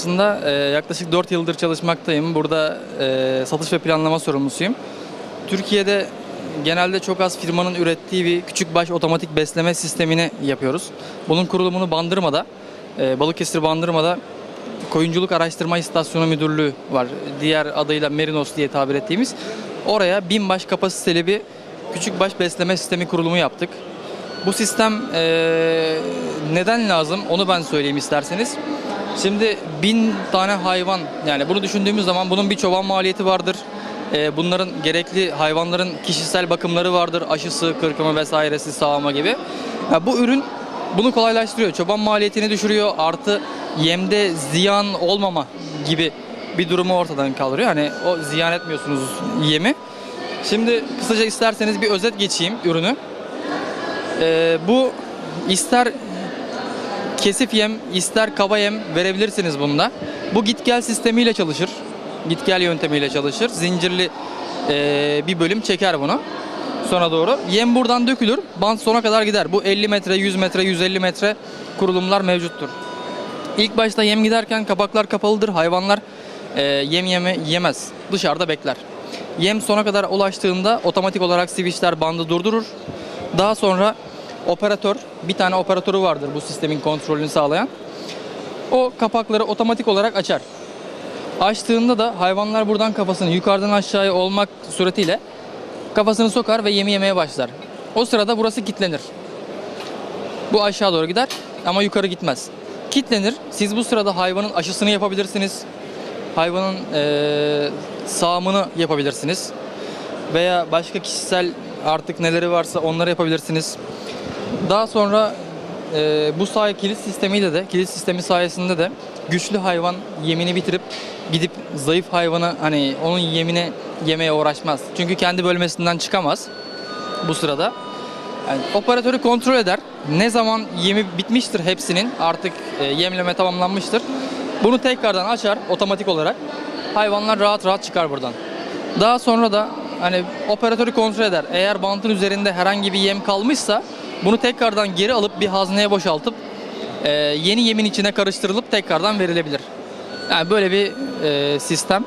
Aslında e, yaklaşık 4 yıldır çalışmaktayım. Burada e, satış ve planlama sorumlusuyum. Türkiye'de genelde çok az firmanın ürettiği bir küçük baş otomatik besleme sistemini yapıyoruz. Bunun kurulumunu Bandırma'da, e, Balıkesir Bandırma'da Koyunculuk Araştırma İstasyonu Müdürlüğü var. Diğer adıyla Merinos diye tabir ettiğimiz. Oraya bin baş kapasiteli bir küçük baş besleme sistemi kurulumu yaptık. Bu sistem e, neden lazım onu ben söyleyeyim isterseniz. Şimdi bin tane hayvan yani bunu düşündüğümüz zaman bunun bir çoban maliyeti vardır. E, bunların gerekli hayvanların kişisel bakımları vardır. Aşısı, kırkımı vesairesi, sağma gibi. Ya bu ürün bunu kolaylaştırıyor. Çoban maliyetini düşürüyor. Artı yemde ziyan olmama gibi bir durumu ortadan kaldırıyor. Hani o ziyan etmiyorsunuz yemi. Şimdi kısaca isterseniz bir özet geçeyim ürünü. Ee, bu ister kesif yem, ister kaba yem verebilirsiniz bunda. Bu git gel sistemiyle çalışır. Git gel yöntemiyle çalışır. Zincirli ee, bir bölüm çeker bunu. Sona doğru. Yem buradan dökülür. Bant sona kadar gider. Bu 50 metre, 100 metre, 150 metre kurulumlar mevcuttur. İlk başta yem giderken kapaklar kapalıdır. Hayvanlar e, yem yeme yemez. Dışarıda bekler. Yem sona kadar ulaştığında otomatik olarak switchler bandı durdurur. Daha sonra operatör, bir tane operatörü vardır bu sistemin kontrolünü sağlayan. O kapakları otomatik olarak açar. Açtığında da hayvanlar buradan kafasını yukarıdan aşağıya olmak suretiyle kafasını sokar ve yemi yemeye başlar. O sırada burası kilitlenir. Bu aşağı doğru gider ama yukarı gitmez. Kitlenir. Siz bu sırada hayvanın aşısını yapabilirsiniz. Hayvanın eee sağımını yapabilirsiniz. Veya başka kişisel artık neleri varsa onları yapabilirsiniz. Daha sonra eee, bu sayı kilit sistemiyle de kilit sistemi sayesinde de güçlü hayvan yemini bitirip gidip zayıf hayvanı hani onun yemini yemeye uğraşmaz. Çünkü kendi bölmesinden çıkamaz bu sırada. Yani operatörü kontrol eder. Ne zaman yemi bitmiştir hepsinin artık e, yemleme tamamlanmıştır. Bunu tekrardan açar otomatik olarak. Hayvanlar rahat rahat çıkar buradan. Daha sonra da hani operatörü kontrol eder. Eğer bantın üzerinde herhangi bir yem kalmışsa bunu tekrardan geri alıp bir hazneye boşaltıp e, yeni yemin içine karıştırılıp tekrardan verilebilir. Yani böyle bir e, sistem.